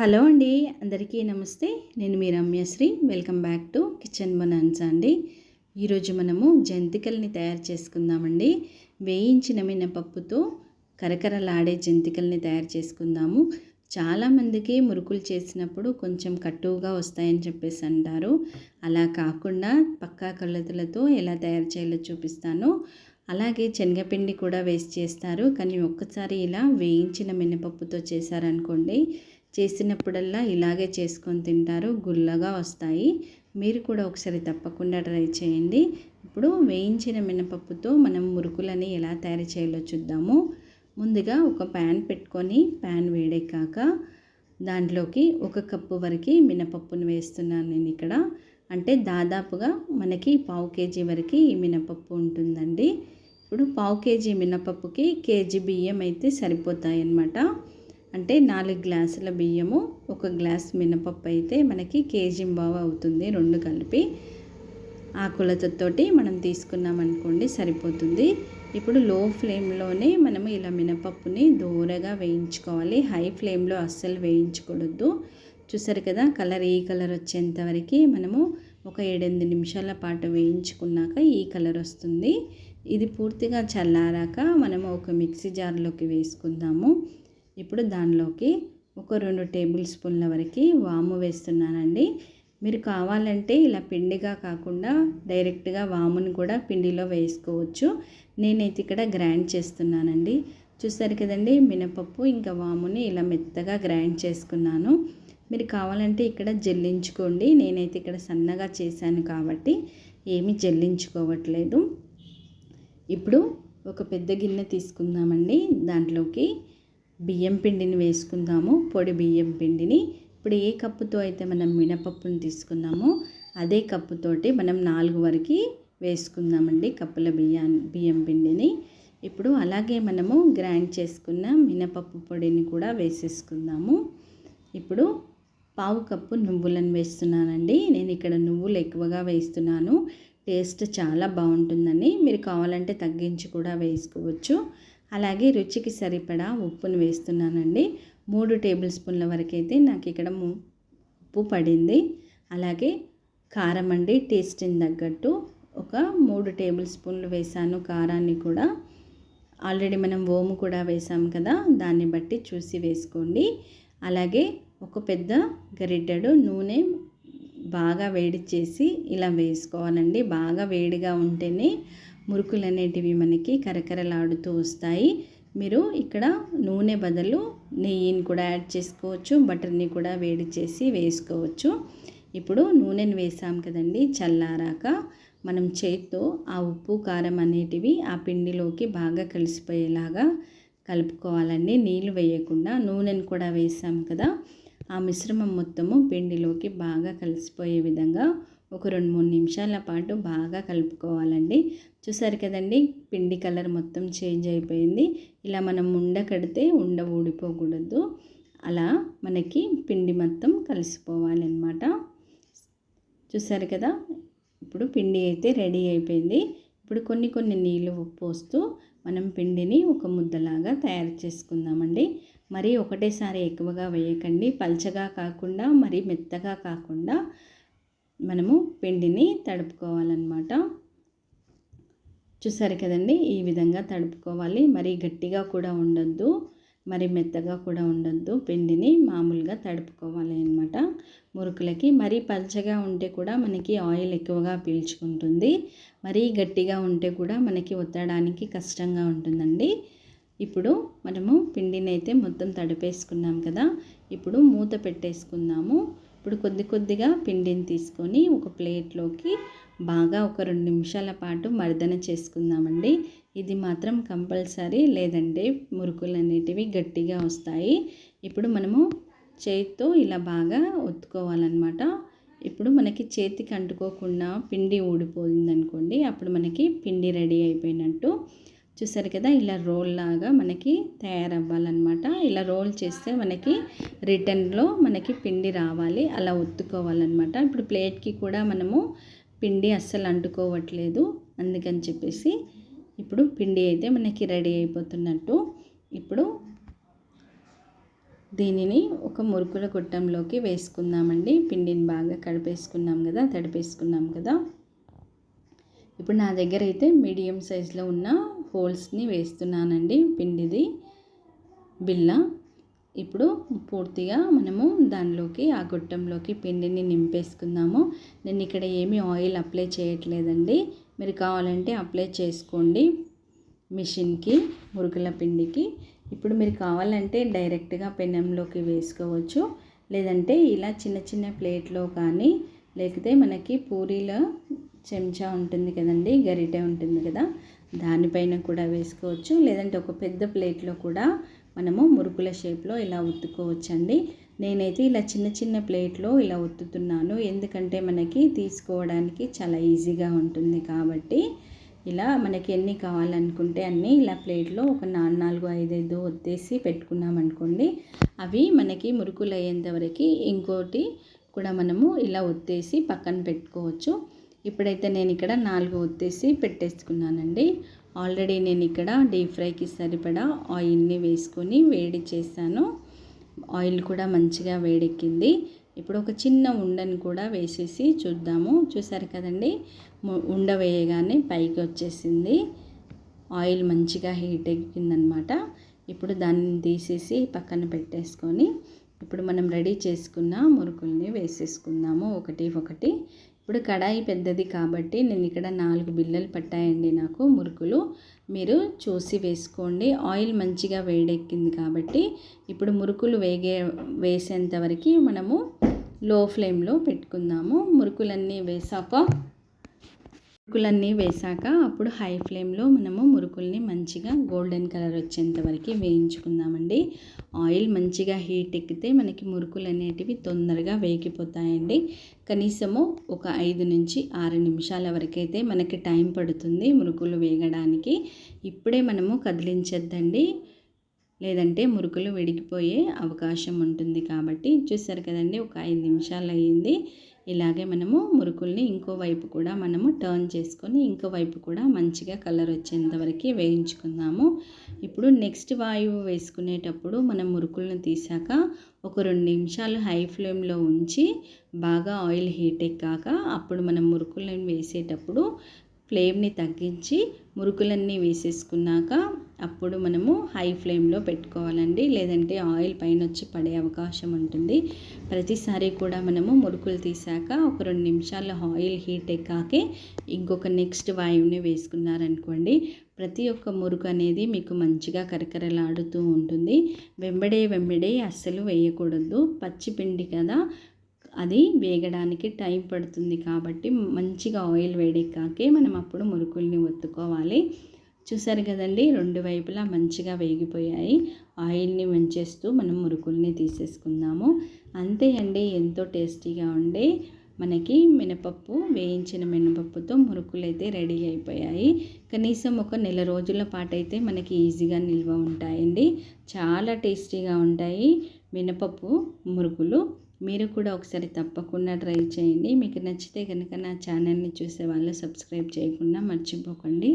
Hello అండి అందరికీ నమస్తే. నేను మీ Ramyasri. Welcome back to kitchen బనాన్సా అండి. ఈరోజు మనము జంతికల్ని తయారు చేసుకుందామండి. వేయించిన మినపప్పుతో కరకరలాడే జంతికల్ని తయారు చేసుకుందాము. చాలామందికి మురుకులు చేసినప్పుడు కొంచెం కట్టువుగా వస్తాయని చెప్పేసి అంటారు. అలా కాకుండా పక్కా కొలతలతో ఎలా తయారు చేయాలో చూపిస్తాను. అలాగే శనగపిండి కూడా వేస్ట్ చేస్తారు. కానీ ఒక్కసారి ఇలా వేయించిన మినపప్పుతో చేశారనుకోండి చేసినప్పుడల్లా ఇలాగే చేసుకొని తింటారు గుల్లగా వస్తాయి. మీరు కూడా ఒకసారి తప్పకుండా ట్రై చేయండి. ఇప్పుడు వేయించిన మినపప్పుతో మనం మురుకులని ఎలా తయారు చేయాలో చూద్దాము. ముందుగా ఒక ప్యాన్ పెట్టుకొని ప్యాన్ వేడెక్కాక దాంట్లోకి ఒక కప్పు వరకు మినపప్పును వేస్తున్నాను నేను ఇక్కడ. అంటే దాదాపుగా మనకి పావు కేజీ వరకు ఈ మినపప్పు ఉంటుందండి. ఇప్పుడు పావు కేజీ మినపప్పుకి కేజీ బియ్యం అయితే సరిపోతాయి అన్నమాట అంటే నాలుగు గ్లాసుల బియ్యము ఒక గ్లాస్ మినపప్పు అయితే మనకి కేజీ బావ అవుతుంది రెండు కలిపి. ఆ కొలతతోటి మనం తీసుకున్నాం అనుకోండి సరిపోతుంది. ఇప్పుడు లో ఫ్లేమ్లోనే మనము ఇలా మినపప్పుని దూరగా వేయించుకోవాలి. హై ఫ్లేమ్లో అస్సలు వేయించకూడదు. చూసారు కదా కలర్ ఈ కలర్ వచ్చేంత వరకు మనము ఒక ఏడెనిమిది నిమిషాల పాటు వేయించుకున్నాక ఈ కలర్ వస్తుంది. ఇది పూర్తిగా చల్లారాక మనము ఒక మిక్సీ జార్లోకి వేసుకుందాము. ఇప్పుడు దానిలోకి ఒక రెండు టేబుల్ స్పూన్ల వరకు వాము వేస్తున్నానండి. మీరు కావాలంటే ఇలా పిండిగా కాకుండా డైరెక్ట్గా వాముని కూడా పిండిలో వేసుకోవచ్చు. నేనైతే ఇక్కడ గ్రైండ్ చేస్తున్నానండి. చూస్తారు కదండి మినపప్పు ఇంకా వాముని ఇలా మెత్తగా గ్రైండ్ చేసుకున్నాను. మీరు కావాలంటే ఇక్కడ జల్లించుకోండి. నేనైతే ఇక్కడ సన్నగా చేశాను కాబట్టి ఏమీ జల్లించుకోవట్లేదు. ఇప్పుడు ఒక పెద్ద గిన్నె తీసుకుందామండి. దాంట్లోకి బియ్యం పిండిని వేసుకుందాము. పొడి బియ్యం పిండిని. ఇప్పుడు ఏ కప్పుతో అయితే మనం మినపప్పును తీసుకున్నామో అదే కప్పుతోటి మనం నాలుగు వరకు వేసుకుందామండి కప్పుల బియ్యం బియ్యం పిండిని. ఇప్పుడు అలాగే మనము గ్రైండ్ చేసుకున్న మినపప్పు పొడిని కూడా వేసేసుకుందాము. ఇప్పుడు పావు కప్పు నువ్వులను వేస్తున్నానండి. నేను ఇక్కడ నువ్వులు ఎక్కువగా వేస్తున్నాను. టేస్ట్ చాలా బాగుంటుందని మీరు కావాలంటే తగ్గించి కూడా వేసుకోవచ్చు. అలాగే రుచికి సరిపడా ఉప్పును వేస్తున్నానండి. మూడు టేబుల్ స్పూన్ల వరకు అయితే నాకు ఇక్కడ ఉప్పు పడింది. అలాగే కారం అండి టేస్ట్ని తగ్గట్టు ఒక మూడు టేబుల్ స్పూన్లు వేసాను కారాన్ని కూడా. ఆల్రెడీ మనం ఓము కూడా వేసాం కదా దాన్ని బట్టి చూసి వేసుకోండి. అలాగే ఒక పెద్ద గరిటెడు నూనె బాగా వేడి చేసి ఇలా వేసుకోవాలండి. బాగా వేడిగా ఉంటేనే మురుకులు అనేటివి మనకి కరకరలాడుతూ వస్తాయి. మీరు ఇక్కడ నూనె బదులు నెయ్యిని కూడా యాడ్ చేసుకోవచ్చు బటర్ని కూడా వేడి చేసి వేసుకోవచ్చు. ఇప్పుడు నూనెను వేసాం కదండి చల్లారాక మనం చేత్తో ఆ ఉప్పు కారం అనేటివి ఆ పిండిలోకి బాగా కలిసిపోయేలాగా కలుపుకోవాలండి. నీళ్ళు వేయకుండా నూనెను కూడా వేసాం కదా ఆ మిశ్రమం మొత్తము పిండిలోకి బాగా కలిసిపోయే విధంగా ఒక రెండు మూడు నిమిషాల పాటు బాగా కలుపుకోవాలండి. చూసారు కదండి పిండి కలర్ మొత్తం చేంజ్ అయిపోయింది. ఇలా మనం ఉండ కడితే ఉండ ఊడిపోకూడదు. అలా మనకి పిండి మొత్తం కలిసిపోవాలన్నమాట. చూసారు కదా ఇప్పుడు పిండి అయితే రెడీ అయిపోయింది. ఇప్పుడు కొన్ని కొన్ని నీళ్ళు పోస్తూ మనం పిండిని ఒక ముద్దలాగా తయారు చేసుకుందామండి. మరీ ఒకటేసారి ఎక్కువగా వేయకండి. పల్చగా కాకుండా మరీ మెత్తగా కాకుండా మనము పిండిని తడుపుకోవాలన్నమాట. చూసారు కదండి ఈ విధంగా తడుపుకోవాలి. మరీ గట్టిగా కూడా ఉండొద్దు మరి మెత్తగా కూడా ఉండొద్దు. పిండిని మామూలుగా తడుపుకోవాలి అనమాట మురుకులకి మరీ పల్చగా ఉంటే కూడా మనకి ఆయిల్ ఎక్కువగా పీల్చుకుంటుంది. మరీ గట్టిగా ఉంటే కూడా మనకి ఒత్తడానికి కష్టంగా ఉంటుందండి. ఇప్పుడు మనము పిండిని అయితే మొత్తం తడిపేసుకున్నాం కదా ఇప్పుడు మూత పెట్టేసుకుందాము. ఇప్పుడు కొద్ది కొద్దిగా పిండిని తీసుకొని ఒక ప్లేట్లోకి బాగా ఒక రెండు నిమిషాల పాటు మర్దన చేసుకుందామండి. ఇది మాత్రం కంపల్సరీ లేదంటే మురుకులు అనేటివి గట్టిగా వస్తాయి. ఇప్పుడు మనము చేతితో ఇలా బాగా ఒత్తుకోవాలన్నమాట. ఇప్పుడు మనకి చేతికి అంటుకోకుండా పిండి ఊడిపోయింది అనుకోండి అప్పుడు మనకి పిండి రెడీ అయిపోయినట్టు చూసారు కదా ఇలా రోల్ లాగా మనకి తయారవ్వాలన్నమాట. ఇలా రోల్ చేస్తే మనకి రిటర్న్లో మనకి పిండి రావాలి అలా ఒత్తుకోవాలన్నమాట. ఇప్పుడు ప్లేట్కి కూడా మనము పిండి అస్సలు అంటుకోవట్లేదు అందుకని చెప్పేసి ఇప్పుడు పిండి అయితే మనకి రెడీ అయిపోతున్నట్టు. ఇప్పుడు దీనిని ఒక మురుకుల గుట్టంలోకి వేసుకుందామండి. పిండిని బాగా కడిపేసుకున్నాం కదా తడిపేసుకున్నాం కదా. ఇప్పుడు నా దగ్గర అయితే మీడియం సైజులో ఉన్న హోల్స్ని వేస్తున్నానండి పిండిది. బిళ్ళ. ఇప్పుడు పూర్తిగా మనము దానిలోకి ఆ గుట్టంలోకి పిండిని నింపేసుకుందాము. నేను ఇక్కడ ఏమీ ఆయిల్ అప్లై చేయట్లేదండి. మీరు కావాలంటే అప్లై చేసుకోండి మిషన్కి మురుకుల పిండికి. ఇప్పుడు మీరు కావాలంటే డైరెక్ట్గా పెనంలోకి వేసుకోవచ్చు. లేదంటే ఇలా చిన్న చిన్న ప్లేట్లో కానీ లేకపోతే మనకి పూరీలో చెంచా ఉంటుంది కదండి గరిటె ఉంటుంది కదా దానిపైన కూడా వేసుకోవచ్చు. లేదంటే ఒక పెద్ద ప్లేట్లో కూడా మనము మురుకుల షేప్లో ఇలా ఉత్తుకోవచ్చండి. నేనైతే ఇలా చిన్న చిన్న ప్లేట్లో ఇలా ఉత్తుతున్నాను. ఎందుకంటే మనకి తీసుకోవడానికి చాలా ఈజీగా ఉంటుంది కాబట్టి ఇలా మనకి ఎన్ని కావాలనుకుంటే అన్నీ ఇలా ప్లేట్లో ఒక నాలుగు నాలుగు ఐదైదు ఒత్తేసి పెట్టుకున్నామనుకోండి అవి మనకి మురుకులు అయ్యేంతవరకు ఇంకోటి కూడా మనము ఇలా ఒత్తేసి పక్కన పెట్టుకోవచ్చు. ఇప్పుడైతే నేను ఇక్కడ నాలుగు ఒత్తేసి పెట్టేసుకున్నానండి. ఆల్రెడీ నేను ఇక్కడ డీప్ ఫ్రైకి సరిపడా ఆయిల్ని వేసుకొని వేడి చేశాను. ఆయిల్ కూడా మంచిగా వేడెక్కింది. ఇప్పుడు ఒక చిన్న ఉండని కూడా వేసేసి చూద్దాము. చూసారు కదండి? ఉండ వేయగానే పైకి వచ్చేసింది. ఆయిల్ మంచిగా హీట్ ఎక్కిందనమాట. ఇప్పుడు దాన్ని తీసేసి పక్కన పెట్టేసుకొని ఇప్పుడు మనం రెడీ చేసుకున్న మురుకుల్ని వేసేసుకుందాము. ఒకటి ఒకటి. ఇప్పుడు కడాయి పెద్దది కాబట్టి నేను ఇక్కడ నాలుగు బిల్లలు పట్టాయండి నాకు మురుకులు. మీరు చూసి వేసుకోండి. ఆయిల్ మంచిగా వేడెక్కింది కాబట్టి ఇప్పుడు మురుకులు వేగే వేసేంత వరకు మనము లో ఫ్లేమ్లో పెట్టుకుందాము. మురుకులన్నీ వేసాక మురుకులన్నీ వేసాక అప్పుడు హై ఫ్లేమ్లో మనము మురుకుల్ని మంచిగా గోల్డెన్ కలర్ వచ్చేంత వరకు వేయించుకుందామండి. ఆయిల్ మంచిగా హీట్ ఎక్కితే మనకి మురుకులు అనేటివి తొందరగా వేగిపోతాయండి. కనీసము ఒక ఐదు నుంచి ఆరు నిమిషాల వరకు అయితే మనకి టైం పడుతుంది మురుకులు వేగడానికి. ఇప్పుడే మనము కదిలించద్దండి. లేదంటే మురుకులు విడిగిపోయే అవకాశం ఉంటుంది కాబట్టి చూసారు కదండి ఒక ఐదు నిమిషాలు అయ్యింది. ఇలాగే మనము మురుకుల్ని ఇంకో వైపు కూడా మనము టర్న్ చేసుకొని ఇంకో వైపు కూడా మంచిగా కలర్ వచ్చేంత వరకు వేయించుకుందాము. ఇప్పుడు నెక్స్ట్ వాయువు వేసుకునేటప్పుడు మనం మురుకులను తీసాక ఒక రెండు నిమిషాలు హై ఫ్లేమ్లో ఉంచి బాగా ఆయిల్ హీట్ ఎక్కాక అప్పుడు మనం మురుకులను వేసేటప్పుడు ఫ్లేమ్ని తగ్గించి మురుకులన్నీ వేసేసుకున్నాక అప్పుడు మనము హై ఫ్లేమ్లో పెట్టుకోవాలండి. లేదంటే ఆయిల్ పైన వచ్చి పడే అవకాశం ఉంటుంది. ప్రతిసారి కూడా మనము మురుకులు తీసాక ఒక రెండు నిమిషాలు ఆయిల్ హీట్ ఎక్కాకే ఇంకొక నెక్స్ట్ వాయువుని వేసుకున్నారనుకోండి ప్రతి ఒక్క మురుకు అనేది మీకు మంచిగా కరకరలాడుతూ ఉంటుంది. వెంబడే వెంబడే అస్సలు వేయకూడదు. పచ్చి పిండి కదా అది వేగడానికి టైం పడుతుంది కాబట్టి మంచిగా ఆయిల్ వేడెక్కాకే మనం అప్పుడు మురుకుల్ని ఒత్తుకోవాలి. చూసారు కదండి రెండు వైపులా మంచిగా వేగిపోయాయి. ఆయిల్ని వంచేస్తూ మనం మురుకుల్ని తీసేసుకుందాము. అంతే అండి ఎంతో టేస్టీగా ఉండే మనకి మినపప్పు వేయించిన మినపప్పుతో మురుకులు అయితే రెడీ అయిపోయాయి. కనీసం ఒక నెల రోజుల పాటు అయితే మనకి ఈజీగా నిల్వ ఉంటాయండి. చాలా టేస్టీగా ఉంటాయి మినపప్పు మురుకులు. మీరు కూడా ఒకసారి తప్పకుండా ట్రై చేయండి. మీకు నచ్చితే కనుక నా ఛానల్ని చూసే వాళ్ళు సబ్స్క్రైబ్ చేయకుండా మర్చిపోకండి.